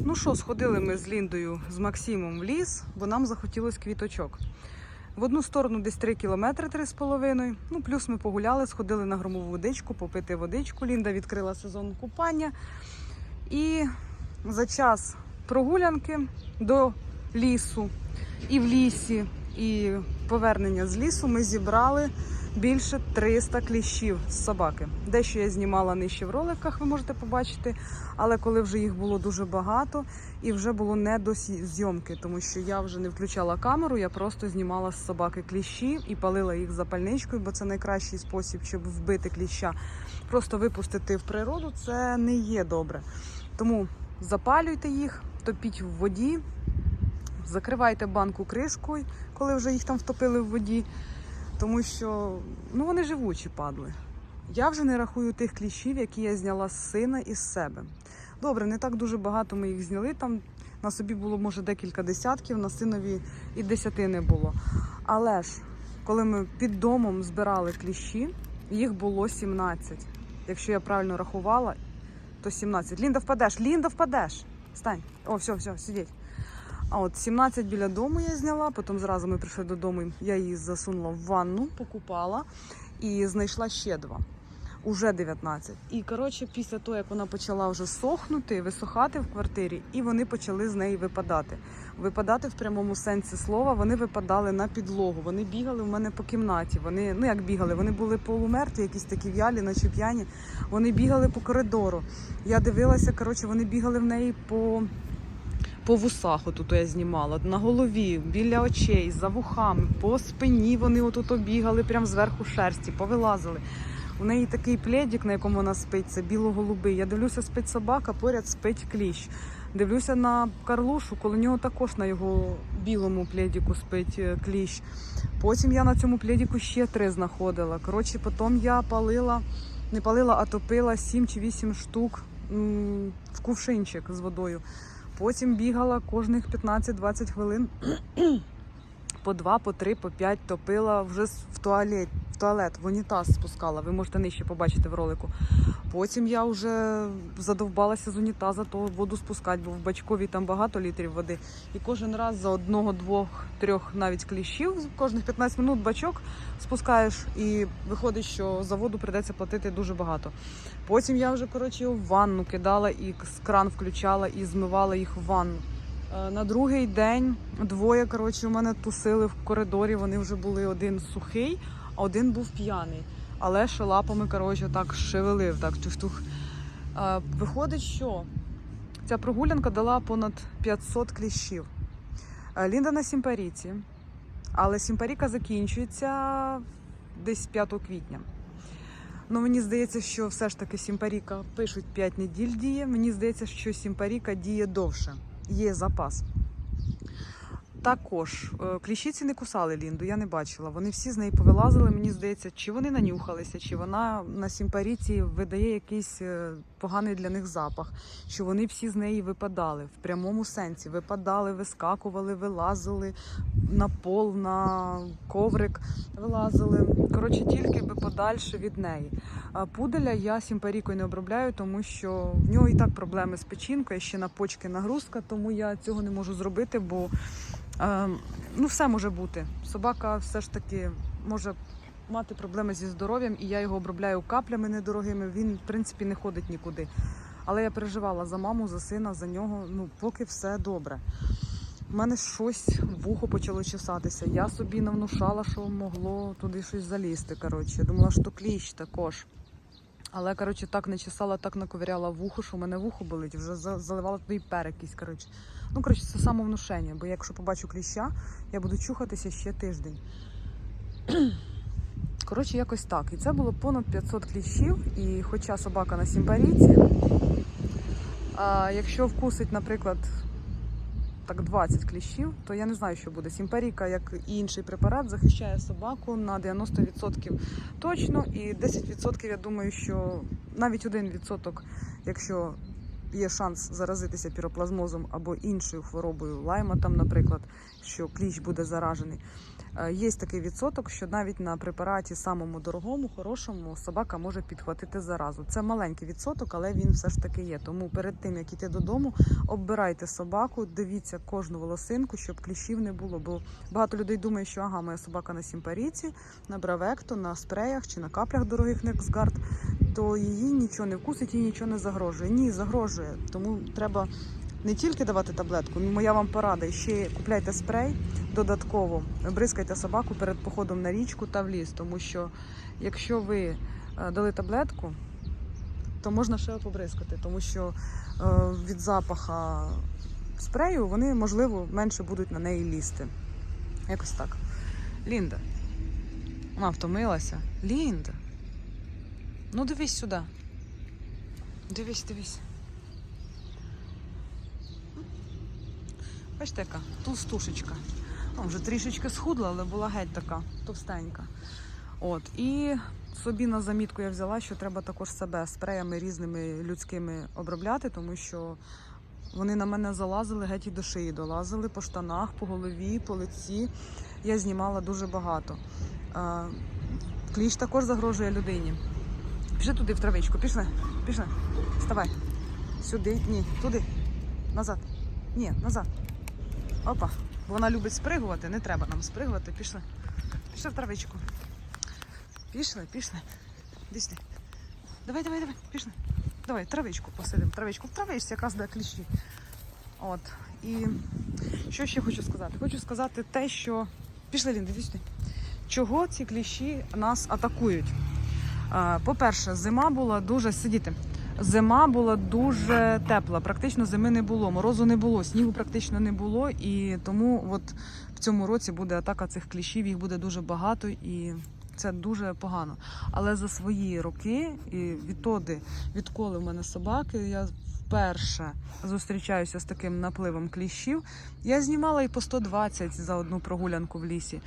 Ну що, сходили ми з Ліндою з Максимом в ліс, бо нам захотілось квіточок. В одну сторону десь 3 кілометри, 3,5. Ну, плюс ми погуляли, сходили на громову водичку, попити водичку. Лінда відкрила сезон купання. І за час прогулянки до лісу і в лісі, і повернення з лісу ми зібрали більше 300 кліщів з собаки. Дещо я знімала нижче в роликах, ви можете побачити. Але коли вже їх було дуже багато і вже було не до зйомки, тому що я вже не включала камеру, я просто знімала з собаки кліщі і палила їх запальничкою, бо це найкращий спосіб, щоб вбити кліща. Просто випустити в природу це не є добре. Тому запалюйте їх, топіть в воді, закривайте банку кришкою, коли вже їх там втопили в воді, тому що ну, вони живучі падли. Я вже не рахую тих кліщів, які я зняла з сина і з себе. Добре, не так дуже багато ми їх зняли. Там на собі було, може, декілька десятків, на синові і десяти не було. Але ж, коли ми під домом збирали кліщі, їх було 17. Якщо я правильно рахувала, то 17. Лінда впадеш, Лінда впадеш. Стань. О, все, все, сидіть. А от 17 біля дому я зняла, потім зразу ми прийшли додому, я її засунула в ванну, покупала і знайшла ще два. Уже 19. І коротше, після того, як вона почала вже сохнути, висохати в квартирі, і вони почали з неї випадати. Випадати в прямому сенсі слова, вони випадали на підлогу. Вони бігали в мене по кімнаті. Вони, ну як бігали, вони були полумертві, якісь такі в'ялі, наче п'яні. Вони бігали по коридору. Я дивилася, коротше, вони бігали в неї по по вусах, отут я знімала, на голові, біля очей, за вухами, по спині вони отут бігали, прямо зверху шерсті, повилазили. У неї такий пледик, на якому вона спить, це біло-голубий. Я дивлюся, спить собака, поряд спить кліщ. Дивлюся на Карлушу, коло нього також на його білому пледику спить е, кліщ. Потім я на цьому пледику ще три знаходила. Коротше, потім я палила, не палила, а топила 7 чи 8 штук в кувшинчик з водою. Потім бігала кожних 15-20 хвилин по два, по три, по п'ять топила вже в туалет, в туалет, в унітаз спускала. Ви можете нижче побачити в ролику. Потім я вже задовбалася з унітаза, то воду спускати, бо в бачковій там багато літрів води. І кожен раз за одного, двох, трьох навіть кліщів, кожних 15 минут бачок спускаєш, і виходить, що за воду прийдеться платити дуже багато. Потім я вже коротше в ванну кидала і кран включала і змивала їх в ванну. Е, На другий день двоє коротше, у мене тусили в коридорі. Вони вже були один сухий, а один був п'яний. Але ще лапами коротше, так шевелив, так тух-тух. Е, Виходить, що ця прогулянка дала понад 500 кліщів. Е, Лінда на сімпаріці, але сімпаріка закінчується десь 5 квітня. Ну, мені здається, що все ж таки сімпаріка пишуть 5 неділь діє. Мені здається, що сімпаріка діє довше. Є запас. Також кліщі кліщиці не кусали Лінду, я не бачила. Вони всі з неї повилазили. Мені здається, чи вони нанюхалися, чи вона на сімпаріці видає якийсь е, поганий для них запах, що вони всі з неї випадали в прямому сенсі. Випадали, вискакували, вилазили на пол, на коврик, вилазили. Коротше, тільки би подальше від неї. Пуделя я сімпарікою не обробляю, тому що в нього і так проблеми з печінкою, ще на почки нагрузка, тому я цього не можу зробити, бо е, ну, все може бути. Собака все ж таки може мати проблеми зі здоров'ям, і я його обробляю каплями недорогими. Він, в принципі, не ходить нікуди. Але я переживала за маму, за сина, за нього. Ну, поки все добре. У мене щось вухо почало чесатися. Я собі навнушала, що могло туди щось залізти. Коротше, думала, що кліщ також. Але коротше, так не чесала, так наковиряла вухо, що в мене вухо болить, вже заливала туди і пер якийсь. Коротше. Ну, коротше, це самовнушення, бо якщо побачу кліща, я буду чухатися ще тиждень. Коротше, якось так. І це було понад 500 кліщів. І хоча собака на сімпаріці, а якщо вкусить, наприклад, так 20 кліщів, то я не знаю, що буде. Сімпаріка, як і інший препарат, захищає собаку на 90% точно, і 10% я думаю, що навіть 1%, якщо є шанс заразитися піроплазмозом або іншою хворобою лайма, там, наприклад, що кліщ буде заражений. Е, Є такий відсоток, що навіть на препараті самому дорогому, хорошому, собака може підхватити заразу. Це маленький відсоток, але він все ж таки є. Тому перед тим як іти додому, оббирайте собаку, дивіться кожну волосинку, щоб кліщів не було. Бо багато людей думає, що ага, моя собака на сімпаріці, на бравекту, на спреях чи на каплях дорогих Нексгард, то її нічого не вкусить, їй нічого не загрожує. Ні, загрожує. Тому треба не тільки давати таблетку, ну моя вам порада. Ще купляйте спрей додатково, бризкайте собаку перед походом на річку та в ліс, тому що якщо ви е, дали таблетку, то можна ще побризкати, тому що е, від запаха спрею вони, можливо, менше будуть на неї лізти. Якось так. Лінда. Вона втомилася. Лінда. Ну дивись сюди. Дивись, дивись. Бачите, яка товстушечка. Ну, вже трішечки схудла, але була геть така товстенька. От. І собі на замітку я взяла, що треба також себе спреями різними людськими обробляти, тому що вони на мене залазили, геть і до шиї долазили по штанах, по голові, по лиці. Я знімала дуже багато. Кліщ також загрожує людині. Пішли туди в травичку, пішли, пішли. Вставай. Сюди. Ні, туди. Назад. Ні, назад. Опа. Вона любить спригувати, не треба нам спригувати. Пішли. Пішли в травичку. Пішли, пішли. Сюди. Давай, давай, давай, пішли. Давай, травичку посидимо. Травичку. В травичці якраз де кліщі. От. І що ще хочу сказати? Хочу сказати те, що. Пішли, Лін, сюди. Чого ці кліщі нас атакують? Е, По-перше, зима була дуже сидіти. Зима була дуже тепла, практично зими не було, морозу не було, снігу практично не було, і тому от в цьому році буде атака цих кліщів, їх буде дуже багато і це дуже погано. Але за свої роки і відтоди, відколи в мене собаки, я вперше зустрічаюся з таким напливом кліщів. Я знімала і по 120 за одну прогулянку в лісі.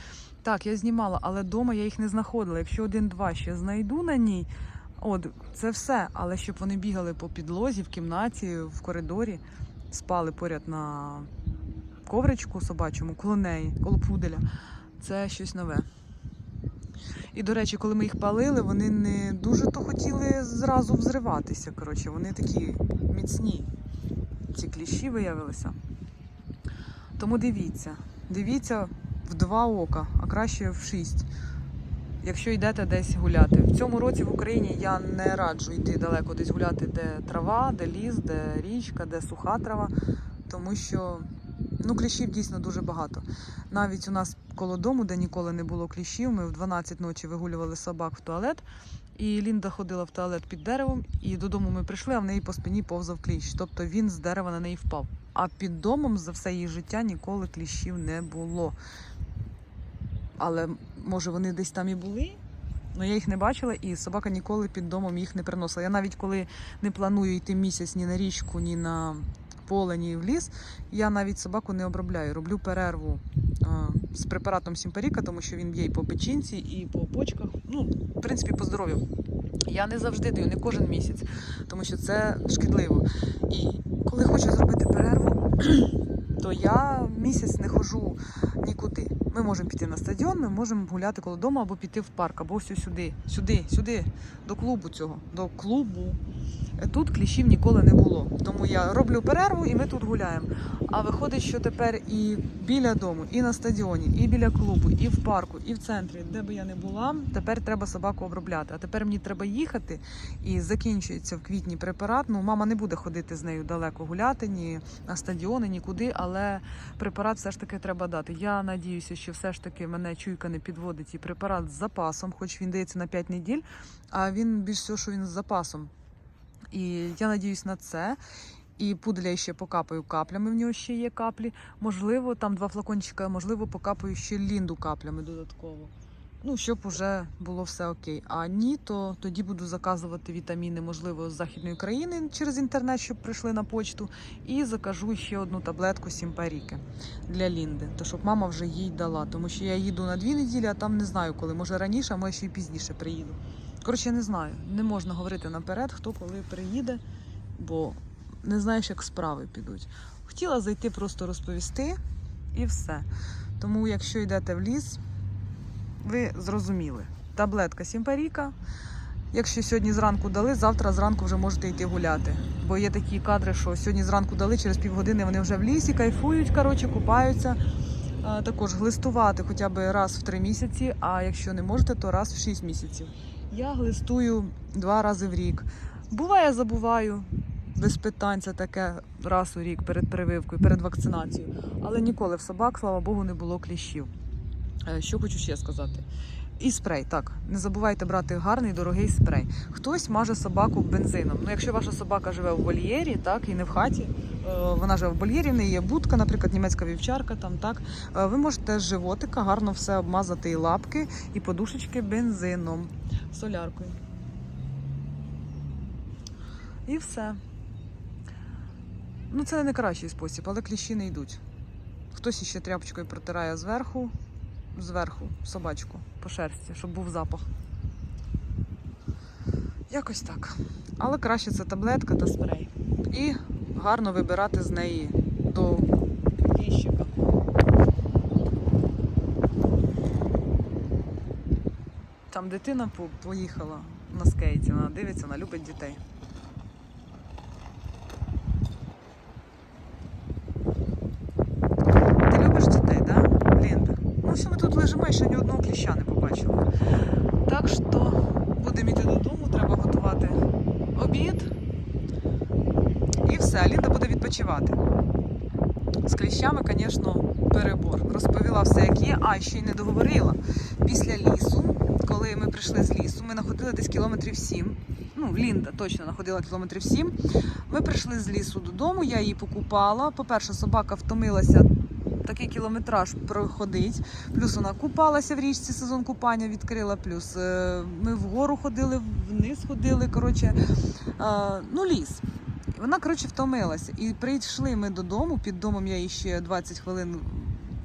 Так, я знімала, але вдома я їх не знаходила. Якщо один-два ще знайду на ній. От, це все. Але щоб вони бігали по підлозі, в кімнаті, в коридорі, спали поряд на ковричку собачому, коло неї, коло пуделя. Це щось нове. І, до речі, коли ми їх палили, вони не дуже то хотіли зразу взриватися. Коротше, вони такі міцні. Ці кліщі виявилися. Тому дивіться, дивіться в два ока, а краще в шість якщо йдете десь гуляти. В цьому році в Україні я не раджу йти далеко десь гуляти, де трава, де ліс, де річка, де суха трава, тому що ну, кліщів дійсно дуже багато. Навіть у нас коло дому, де ніколи не було кліщів, ми в 12 ночі вигулювали собак в туалет. І Лінда ходила в туалет під деревом, і додому ми прийшли, а в неї по спині повзав кліщ. Тобто він з дерева на неї впав. А під домом за все її життя ніколи кліщів не було. Але може вони десь там і були, але я їх не бачила, і собака ніколи під домом їх не приносила. Я навіть коли не планую йти місяць ні на річку, ні на поле, ні в ліс, я навіть собаку не обробляю. Роблю перерву а, з препаратом Сімпаріка, тому що він б'є і по печінці, і по почках. Ну, в принципі, по здоров'ю. Я не завжди даю, не кожен місяць, тому що це шкідливо. І коли хочу зробити перерву, то я місяць не хожу нікуди. Ми можемо піти на стадіон, ми можемо гуляти коло дому або піти в парк, або ось сюди, сюди, сюди, до клубу цього, до клубу. Тут кліщів ніколи не було. Тому я роблю перерву і ми тут гуляємо. А виходить, що тепер і біля дому, і на стадіоні, і біля клубу, і в парку, і в центрі, де би я не була, тепер треба собаку обробляти. А тепер мені треба їхати і закінчується в квітні препарат. Ну, мама не буде ходити з нею далеко гуляти, ні на стадіони, нікуди, але препарат все ж таки треба дати. Я надіюся, що все ж таки мене чуйка не підводить і препарат з запасом, хоч він дається на 5 неділь, а він більш всього, що він з запасом. І я надіюсь на це. І пуделя ще покапаю каплями, в нього ще є каплі. Можливо, там два флакончика, можливо, покапаю ще лінду каплями додатково. Ну, щоб уже було все окей. А ні, то тоді буду заказувати вітаміни, можливо, з західної країни через інтернет, щоб прийшли на почту. І закажу ще одну таблетку Сімпаріки для Лінди, то щоб мама вже їй дала. Тому що я їду на дві неділі, а там не знаю коли. Може раніше, а може ще й пізніше приїду. Коротше, я не знаю. Не можна говорити наперед, хто коли приїде, бо не знаєш, як справи підуть. Хотіла зайти просто розповісти і все. Тому, якщо йдете в ліс, ви зрозуміли. Таблетка Сімпаріка. Якщо сьогодні зранку дали, завтра зранку вже можете йти гуляти. Бо є такі кадри, що сьогодні зранку дали, через півгодини вони вже в лісі, кайфують, коротше, купаються. Також глистувати хоча б раз в три місяці, а якщо не можете, то раз в шість місяців. Я глистую два рази в рік. Буває, забуваю. Без питань це таке раз у рік перед прививкою, перед вакцинацією. Але ніколи в собак, слава Богу, не було кліщів. Е, Що хочу ще сказати. І спрей, так. Не забувайте брати гарний, дорогий спрей. Хтось маже собаку бензином. Ну, якщо ваша собака живе в вольєрі, так, і не в хаті, вона живе в вольєрі, в неї є будка, наприклад, німецька вівчарка, там так. е, Ви можете з животика гарно все обмазати і лапки, і подушечки бензином, соляркою. І все. Ну, це не кращий спосіб, але кліщі не йдуть. Хтось іще тряпочкою протирає зверху, зверху собачку по шерсті, щоб був запах. Якось так. Але краще це таблетка та спрей. І гарно вибирати з неї до кліщика. Там дитина поїхала на скейті, вона дивиться, вона любить дітей. Ти любиш дітей, да? Лінда? Ну, все, ми тут лежимо і ще ні одного кліща не побачили. Так що будемо йти додому, треба готувати обід. Все, Лінда буде відпочивати. З кліщами, звісно, перебор. Розповіла все, як є, а ще й не договорила. Після лісу, коли ми прийшли з лісу, ми находили десь кілометрів сім. Ну, Лінда точно находила кілометрів сім. Ми прийшли з лісу додому, я її покупала. По-перше, собака втомилася такий кілометраж проходить. Плюс вона купалася в річці, сезон купання відкрила. Плюс е, ми вгору ходили, вниз ходили. Коротше, е, ну ліс. І Вона, коротше, втомилася. І прийшли ми додому. Під домом я її ще 20 хвилин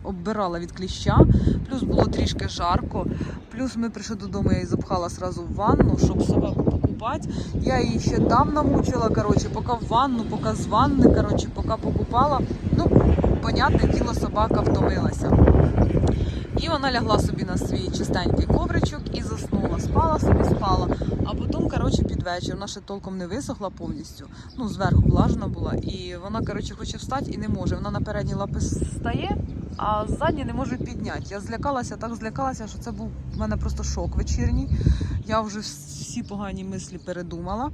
оббирала від кліща. Плюс було трішки жарко. Плюс ми прийшли додому, я її запхала сразу в ванну, щоб собаку покупати. Я її ще там намучила, коротше, поки в ванну, поки з ванни, коротше, поки покупала. Ну, понятне діло, собака втомилася. І вона лягла собі на свій чистенький ковричок і заснула. Спала собі, спала. А потім, коротше, під вечір вона ще толком не висохла повністю. Ну, зверху влажна була. І вона, коротше, хоче встати і не може. Вона на передні лапи стає, а задні не може підняти. Я злякалася, так злякалася, що це був в мене просто шок вечірній. Я вже всі погані мислі передумала.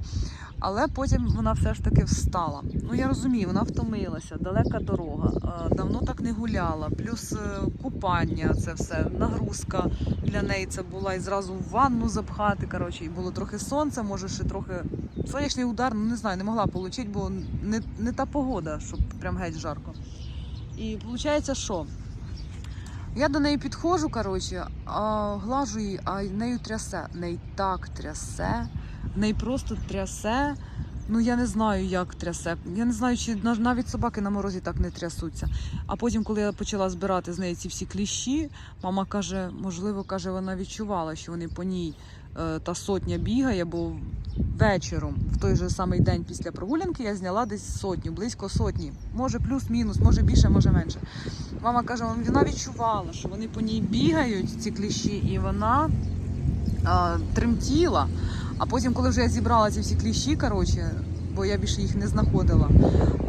Але потім вона все ж таки встала. Ну я розумію, вона втомилася, далека дорога, е, давно так не гуляла, плюс е, купання, це все, нагрузка для неї це була і зразу в ванну запхати. Коротше, і було трохи сонця, може ще трохи сонячний удар, ну не знаю, не могла отримати, бо не, не та погода, щоб прям геть жарко. І виходить, що? Я до неї підходжу, коротше, глажу її, а нею трясе. Неї так трясе, неї просто трясе. Ну я не знаю, як трясе. Я не знаю, чи нав- навіть собаки на морозі так не трясуться. А потім, коли я почала збирати з неї ці всі кліщі, мама каже, можливо, каже, вона відчувала, що вони по ній е, та сотня бігає, бо вечором, в той же самий день після прогулянки, я зняла десь сотню, близько сотні. Може плюс-мінус, може більше, може менше. Мама каже, вона відчувала, що вони по ній бігають, ці кліщі, і вона а, тремтіла. А потім, коли вже я зібрала ці всі кліщі, коротше, бо я більше їх не знаходила,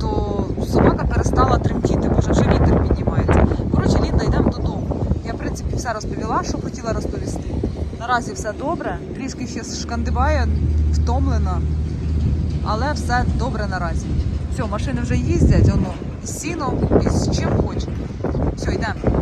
то собака перестала тремтіти, бо вже вітер піднімається. Коротше, Лінда, йдемо додому. Я, в принципі, все розповіла, що хотіла розповісти. Наразі все добре, трішки ще шкандибає, втомлена, але все добре наразі. Все, машини вже їздять, воно з сіном і з чим хоч. Все, йдемо.